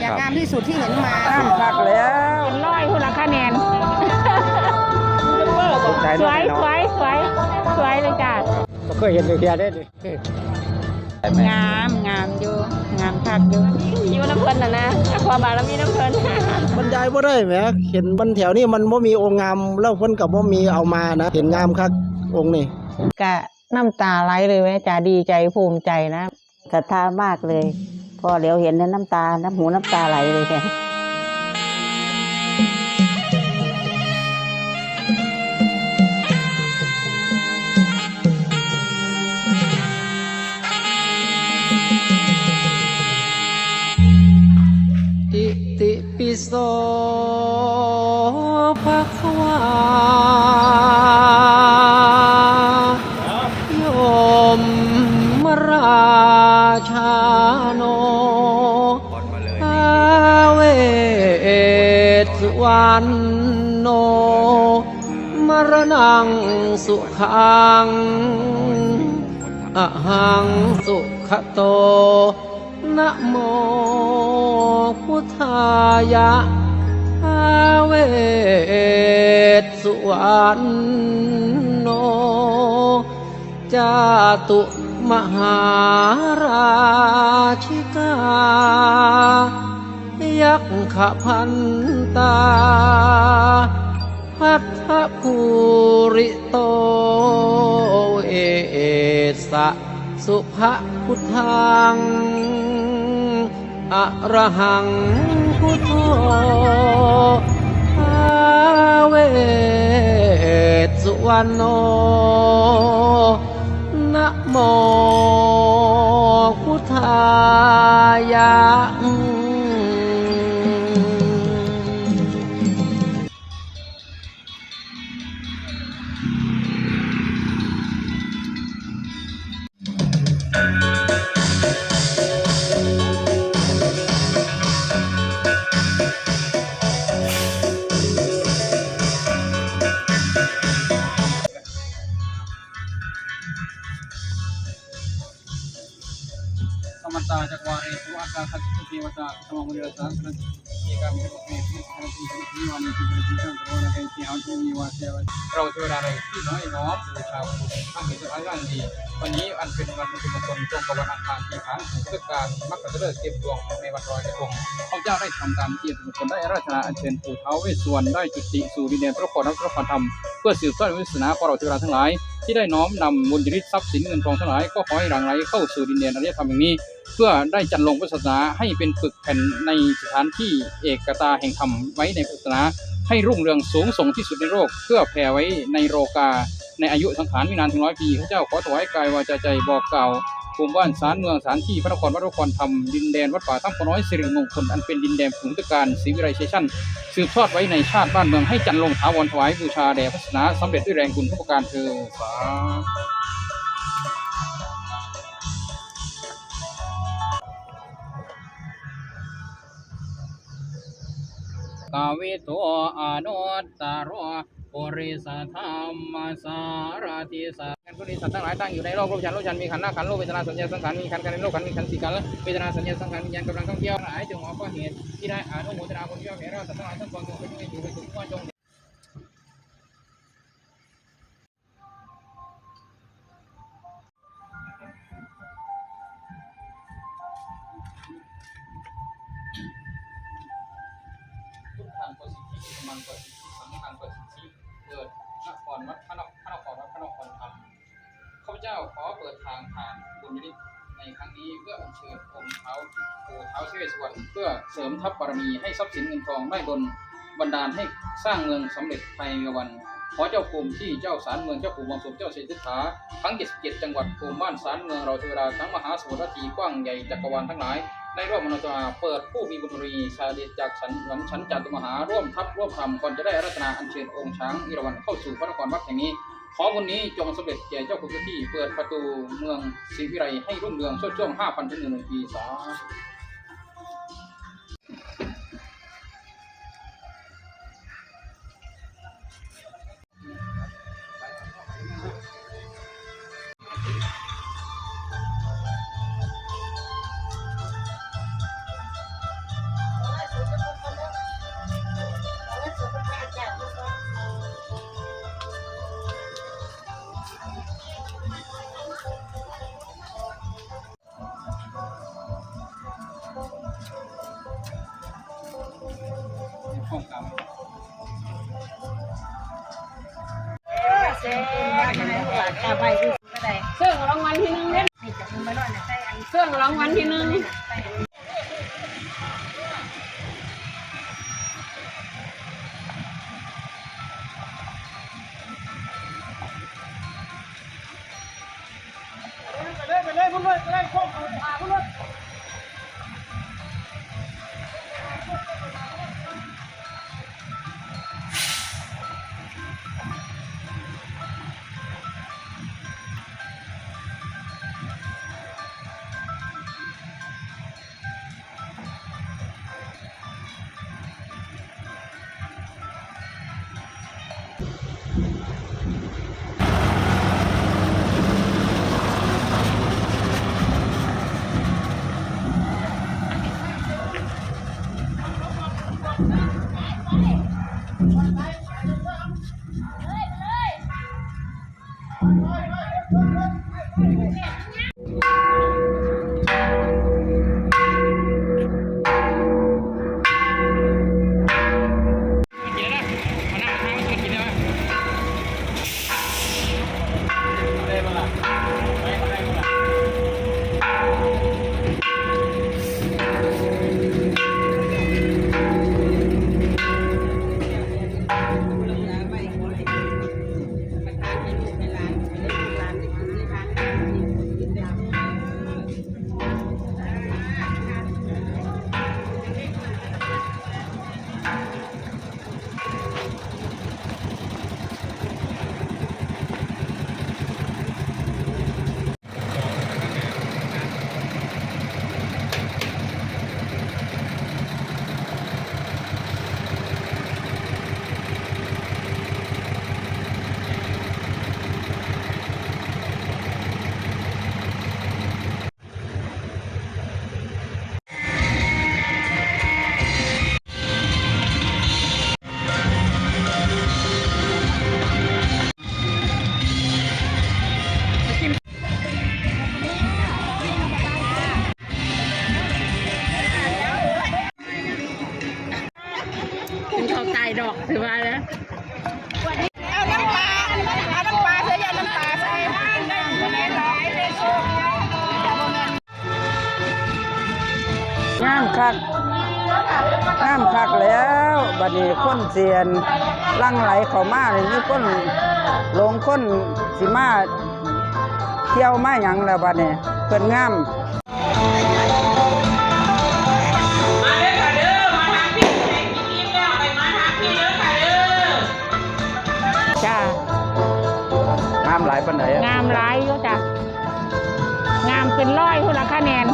อย่างงามที่สุดที่เห็นมาน้ำคักแล้วเป็นร้อยคุณละคะแนนตกใจสวยสวยสวยสวยเลยจ้ะก็เคยเห็นอยู่เทียได้ดิงามงามอยู่งามคักอยู่อยู่น้ำเพลินน่ะนะความบารมีน้ำเพลินบรรยายบ่ได้แหมเห็นบนแถวนี้มันบ่มีองค์งามแล้วเพิ่นก็บ่มีเอามานะ เห็นงามคักองค์นี่กะน้ำตาไหลเลยแม่จ๋าดีใจภูมิใจนะศรัทธามากเลย พอเหลียวเห็นน้ำตา น้ำหูน้ำตาไหลเลยแค่ติปิโส สุขังอะหังสุขโต นะโมพุทธายะอาเวสุวรรณโน จาตุมหาราชิกา ยักขพันตา พัทธภูริโตเอสะสุภพุทธังอะระหังพุทโธอาเวสสุวรรณโนนะโมพุทธายะ มัตตาจักวาเรสุอาคาคัตสุเทวตาสมมุนิรสังสันเเราเทวดาเรที่น้อยน้อมบูชาคุณทั้งมีสุภาพร่างดี วันนี้อันเป็นวันมงคลตรงกับวันอังคารที่ผ่านถึงเทศกาลมักกะเลิกเก็บดวงในวันลอยกระทงพระเจ้าได้ทำตามที่มงคลได้ราชนาอัญเชิญปู่เท้าเวสสวรรณได้จุติสู่ดินแดนพระโคและพระพรธรรมเพื่อสืบทอดวิสนาของเราเทวดาทั้งหลายที่ได้น้อมนำบุญญฤทธิ์ทรัพย์สินเงินทองทั้งหลายก็ขอให้หลั่งไหลเข้าสู่ดินแดนอารยธรรมแห่างนี้ เพื่อได้จันลงพุทธศาสนาให้เป็นปึกแผ่นในสถานที่เอกตาแห่งธรรมไว้ในพุทธศาสนา ให้รุ่งเรืองสูงส่งที่สุดในโลกเพื่อแผ่ไว้ในโรกา ในอายุสังขารไม่นานถึงร้อยปีพระเจ้าขอถวายกายวาจาใจบอกกล่าวภูมิบ้านสารเมืองสารที่พระนครวัดนครธรรมดินแดนวัดป่าถ้ำพน้อยสิริมงคลอันเป็นดินแดนภูมิการศรีวิไลเชชั่นสืบทอดไว้ในชาติบ้านเมืองให้จันลงถาวรถวายบูชาแด่พระศาสนาสำเร็จด้วยแรงบุญทุกประการเธอสา กาวิโตอาโนตตรโอปุริสธรรมสารติสังกุลิสัตว์ทั้งหลายตั้งอยู่ในโลกรูปฌานรูปฌานมีขันธ์หน้าขันธ์โลกเวทนาสัญญาสังขารมีขันธ์กันในโลกขันธ์มีขันธ์สี่ขันธ์และเวทนาสัญญาสังขารวิญญาณกำลังท่องเที่ยวหลายจงหอก็เหตุที่ได้อานุโมทนาคุณเจ้าแก่เราสัตว์ทั้งหลายทั้งปวงจงเป็นผู้อยู่เป็นสุขว่าจง งประสิทธิสังฆังประสิทธิเกิดนครวัดพระนครพระนครวัดพระนครธรรมข้าพเจ้าขอเปิดทางผ่านบุญยฤทธิ์ในครั้งนี้เพื่ออัญเชิญองค์เท้าปู่เท้าเทวสวรรณเพื่อเสริมทัพบารมีให้ทรัพย์สินเงินทองได้ดลบันดาลให้สร้างเมืองสำเร็จภายในวัน ขอเจ้าภูมิที่เจ้าสารเมืองเจ้าปู่วังสมเจ้าเศรษฐาทั้ง 77 จังหวัดภูมิบ้านสารเมืองเราเทวดาทั้งมหาสมุทรทีกว้างใหญ่จักรวาลทั้งหลาย ในร่วมมโนตราเปิดผู้มีบุญรีชาดชจากฉันหลังชั้นจัตุมหาร่วมทัพร่วมทำก่อนจะได้รัตนาอัญเชิญองค์ช้างอิรวันเข้าสู่พระนครวัดแห่งนี้ ขอบุญนี้จงสำเร็จแก่เจ้าคุณเจ้าที่เปิดประตูเมืองศรีวิไลให้รุ่งเรืองช่วงช่วงห้าพันถึงหนึ่งปีสา เคนเสียนลังไหลเข้ามานี่มีคนหลงคนสิมาเที่ยวมาหยังแล้วบัดนี้เพิ่นงามจ้างามหลายปานใดอะงามหลายอยู่จ้ะงามเป็นร้อยพุ่นละคะแนน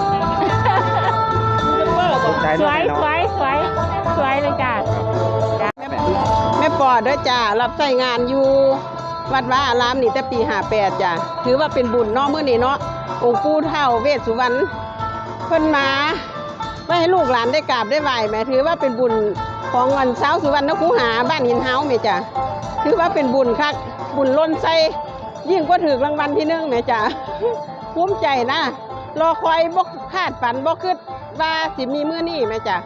ถูกใจสเนาะวยพี่น้องสวยสวยสวย แม่อดด้อจ้ารับใช้งานอยู่ วัดว่าอารามนี่แต่ปี58จ้ะถือว่าเป็นบุญเนาะมื้อนี้เนาะองค์ปู่เฒ่าเวสสุวรรณเพิ่นมาไว้ให้ลูกหลานได้กราบได้ไหว้แม่ถือว่าเป็นบุญของวันเช้าสุวรรณคูหาบ้านหินเฮาแม่จ้ะถือว่าเป็นบุญคักบุญล้นใส่ยิ่งกว่าถูกรางวัลที่หนึ่งแม่จ้ะภูมิใจนะรอคอยบ่คาดฝันบ่คิดว่าสิมีมื้อนี้แม่จ้ะ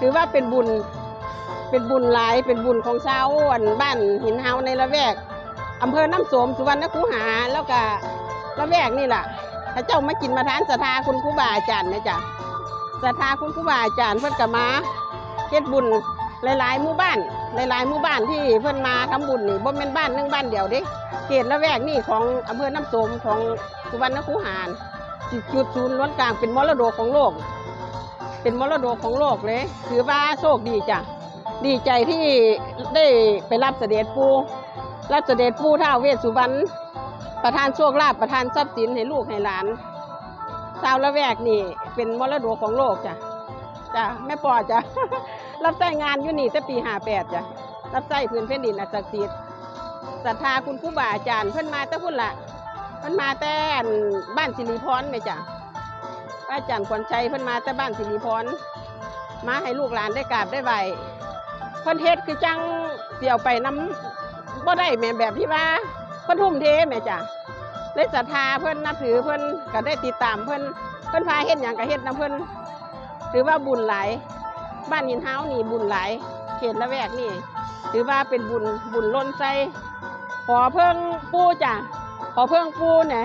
ถือว่าเป็นบุญ เป็นบุญหลายเป็นบุญของชาวอันบ้านหินเฮาในละแวกอำเภอน้ำโสมสุวรรณคูหาแล้วก็ละแวกนี่แหละถ้าเจ้ามากินมาทานศรัทธาคุณครูบาอาจารย์นะจ๊ะศรัทธาคุณครูบาอาจารย์เพิ่อนก็มาเฮ็ดบุญหลายๆหมู่บ้านหลายๆหมู่บ้านที่เพิ่อนมาทำบุญนี่บ่แม่นบ้านนึงบ้านเดียวเด้เขตละแวกนี่ของอำเภอน้ำโสมของสุวรรณคูหาสิจุดศูนย์ล้นกลางเป็นมรดกของโลก เป็นมรดกของโลกเลย ถือว่าโชคดีจ้ะ ดีใจที่ได้ไปรับเสด็จปูรับเสด็จปูท้าวเวสสุวรรณประทานโชคลาภประทานทรัพย์สินให้ลูกให้หลานชาวละแวกนี่ เป็นมรดกของโลกจ้ะจ้ะแม่ปอจ้ะรับใช้งานอยู่นี่แต่ปีห้าแปดจ้ะรับใช้พื้นแผ่นดินอัศักดิ์สิทธิ์ศรัทธาคุณครูบาอาจารย์เพิ่นมาแต่พุ่นละเพิ่นมาแต่บ้านสิริพรไหมจ้ะพระอาจารย์ขวัญชัยเพิ่นมาแต่บ้านสิริพรมาให้ลูกหลานได้กราบได้ไหว เพิ่นเฮ็คือจังเสี่ยวไปน้ำก็ได้แม่แบบที่ว่าเพิ่นทุ่มเทแม่จ้ะเลยศรัทธาเพิ่นนับถือเพิ่นก็ได้ติดตามเพิ่นเพิ่นพาเฮ็ดอย่างกับเฮ็ดนำเพิ่นถือว่าบุญหลายบ้านหินเฮานี่บุญหลายเขตละแวกนี่ถือว่าเป็นบุญบุญล้นใจขอเพิ่งปูจ้ะขอเพิ่งปูเนี่ย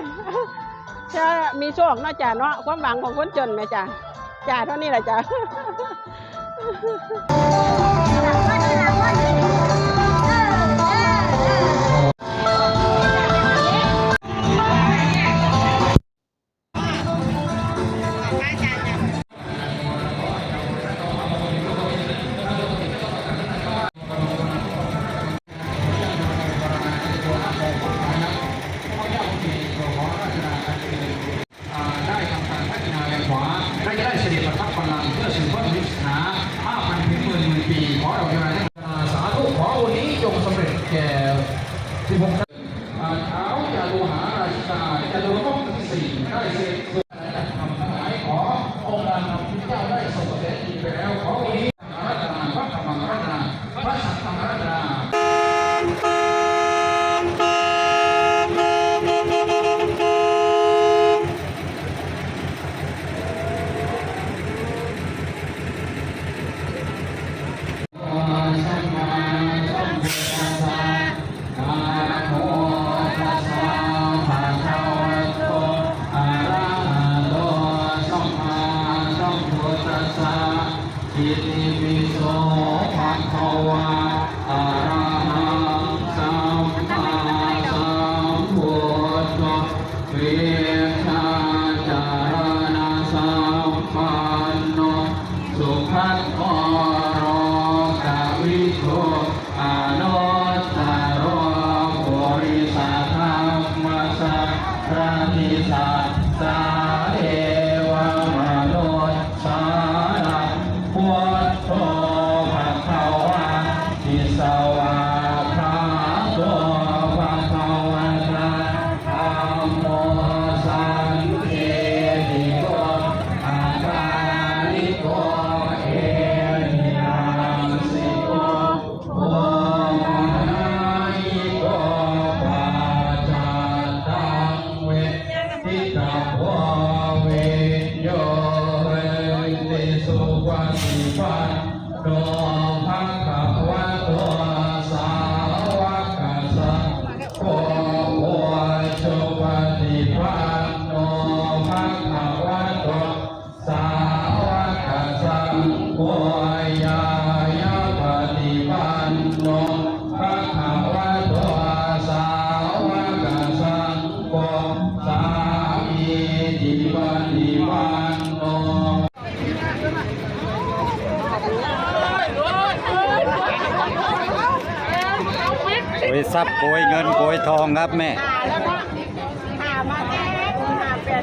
จะมีโชคเนาะจ้ะเนาะความหวังของคนจนแม่จ้ะจ้ะเท่านี้แหละจ้ะ อิติปิโสภะคะวะอะระ ทรัพย์โกยเงินโกยทองครับแม่หามาแน่หาแปด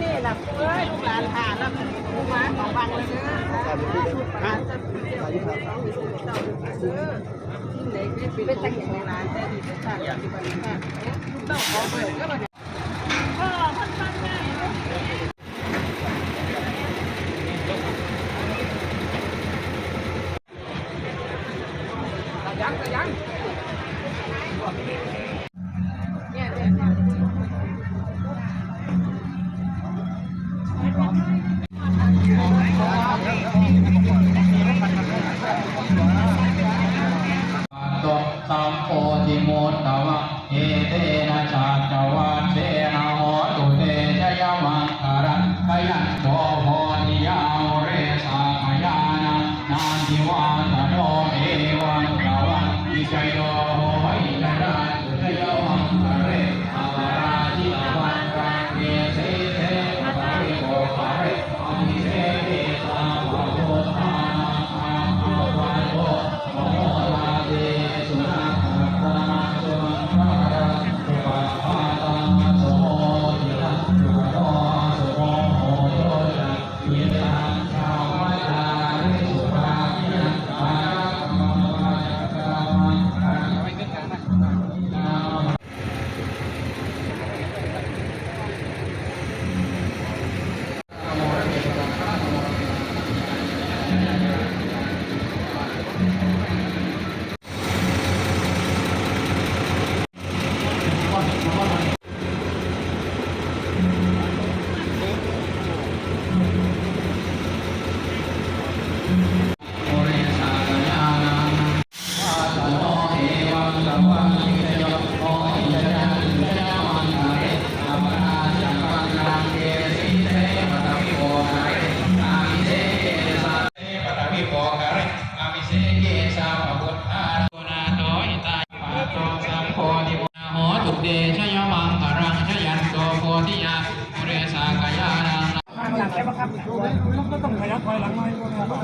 เนี่ล่ะเอ้ยหลานหาล่ะหมาของบังเลยเด้อหาจะเที่ยวเจ้าเด้อที่ไหนไม่เป็นของร้านแต่ดีเป็นทางที่บ้านค่ะลูกเต้าขอเปิดก็มา 三宝的摩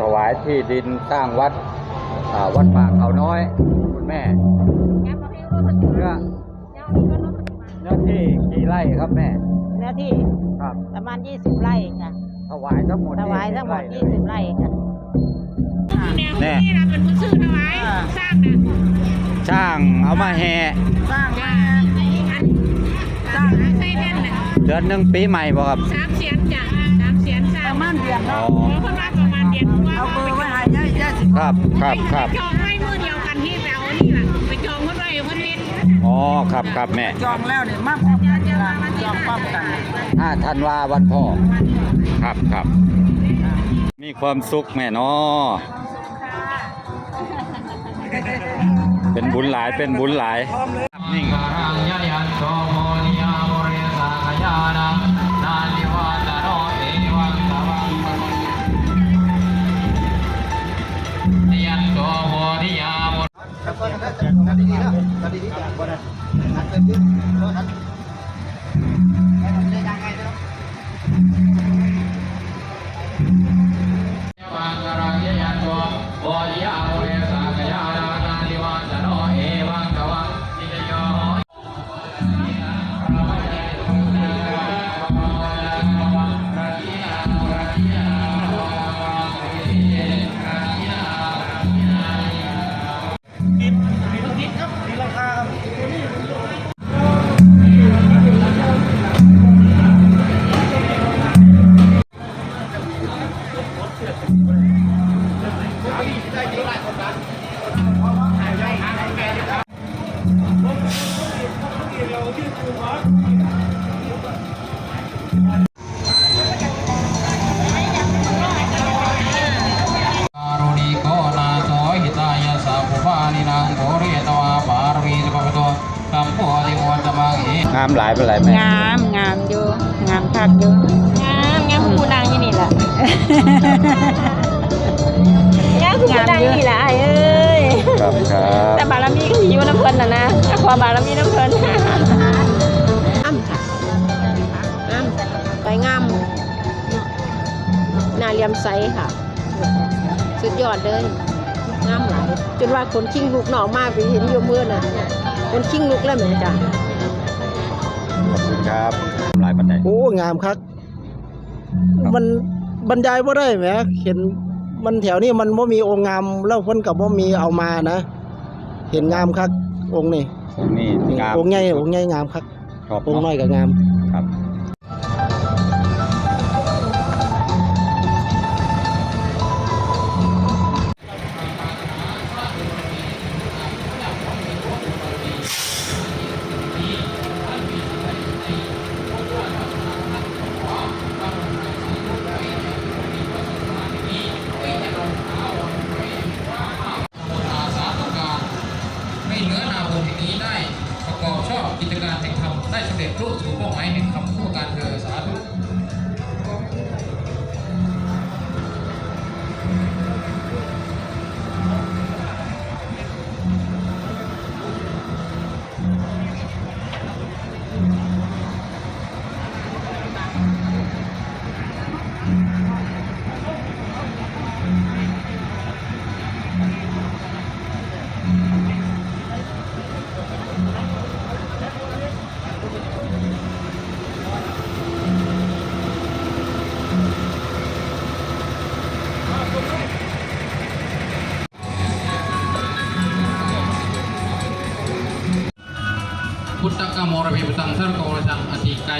ถวายที่ดินสร้างวัดอ่าวัดป่าเขาน้อย คุณแม่เนื้อเนื้อที่กี่ไร่ครับแม่ เนื้อที่ครับประมาณ 20 ไร่ค่ะถวายทั้งหมดถวายทั้งหมดเลย20 ไร่ค่ะแน่ช่างเอามาแห่สร้างมาเดือนหนึ่งปีใหม่บ่ครับสามเสียนจ้ะ ปมระมาณเดือนอ๋อคนว่าประมาณเดือนกว่าเอาเบอร์ไว้ให้ย่าย่าสิครับครับครับจองไว้มือเดียวกันที่เรานี่แหละไปจองคนไว้คนเว้นอ๋อครับครับแม่จองแล้วเนี่ยมาพร้อมกันนี่ล่ะจองพร้อมกันห้าธันวาวันพ่อ ครับครับ มีความสุขแม่เนาะเป็นบุญหลายเป็นบุญหลายนิ่ง การุ งามผู้นางยี่นี่แหละไอ้เอ้ย ครับครับแต่บารมีก็อยู่น้ำเพลินน่ะนะถ้าความบารมีน้ำเพลินอ้ำค่ะอ้ำไปงามนาเรียมไซค่ะ สุดยอดเลยงามหลายจนว่าคนชิงลูกหน่อมากไปเห็นโยมเมื่อน่ะคนชิงลูกแล้วเหมือนจ้ะขอบคุณครับหลายปันไดโอ้งามครับ มัน บรรยายบ่ได้แหมเห็นมันแถวนี้มันบ่มีองค์งามแล้วเพิ่นก็บ่มีเอามานะ เห็นงามครับองค์นี่องค์นี้นี่งามองค์ใหญ่องค์ใหญ่งามครับชอบองค์น้เนาะอยก็งาม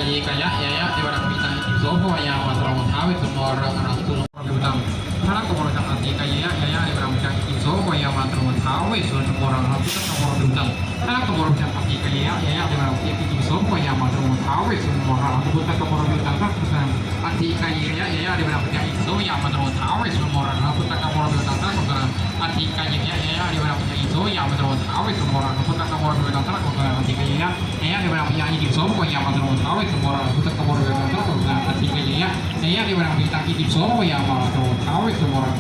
อติกายกายะยะยะเดวรังปิตังอิโสภวายามาตรงท้าวิสุนวรอรังตุนเวปุตังพระกมรจังอติกายะยะยะเดวรังปิตังอิโสภวายามาตรงท้าวิสุนวรอรังพุทธกมรเวปุตังพระกมรจังอติกายะยะยะเดวรังปิตังอิโสภวายามาตรงท้าวิสุนวรอรังพุทธกมรเวปุตังพระกมรจังอติกายะยะยะเดวรังปิตังอิโสภวายามาตรงท้าวิสุนวรอรังพุทธกมรเวปุตังพระกมรจังอติกายะยะยะเดวรังปิตังอิโสภวายามาตรงท้าวิสุนวรอรังพุทธกมรเวปุตังพระกมรจังอติกายะยะยะเดวรังปิตังอิโสภวายามาตรงท้าวิสุนวรอรังพุทธกมรเวปุตังพระกมรจังอติกายะยะยะเดวรังปิตังอิโสภวายามาตรงท้าวิสุนวรอรังพุทธกมรเวปุตังพระ กมรจังอติกายะยะยะเดวรังปิตังอิโสภวายามาตรงท้าวิสุนวร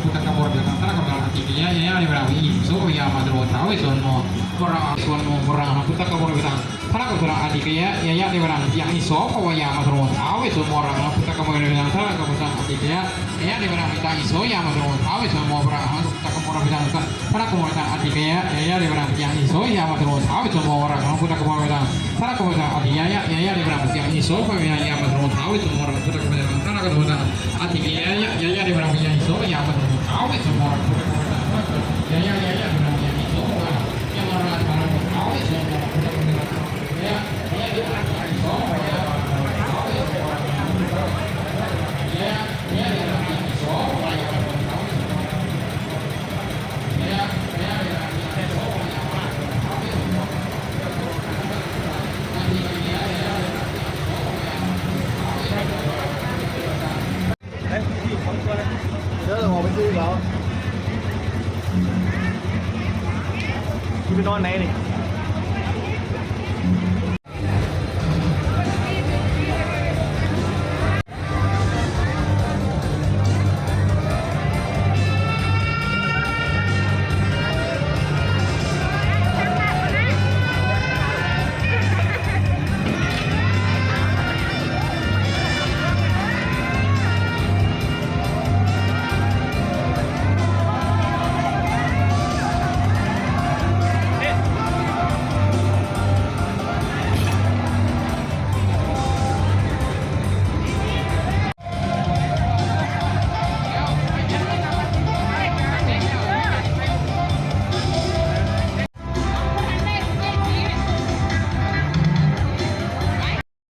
Orang asuhan mo orang ang putak ka mo bitang para ko sura adi kaya ya ya de orang yang iso ko ya ma tro awe so mo orang ang putak ka mo bitang actividad es de Branquitán y Soya, no somos sabes, somos Branquitán, como Branquitán, para como Branquitán, actividad es de Branquitán y Soya, no somos sabes, somos Branquitán, puta como Branquitán, para como Branquitán, actividad es de Branquitán y Soya, no somos sabes, somos Branquitán, puta como Branquitán, para como Branquitán, actividad es de Branquitán y Soya, no somos sabes, somos orang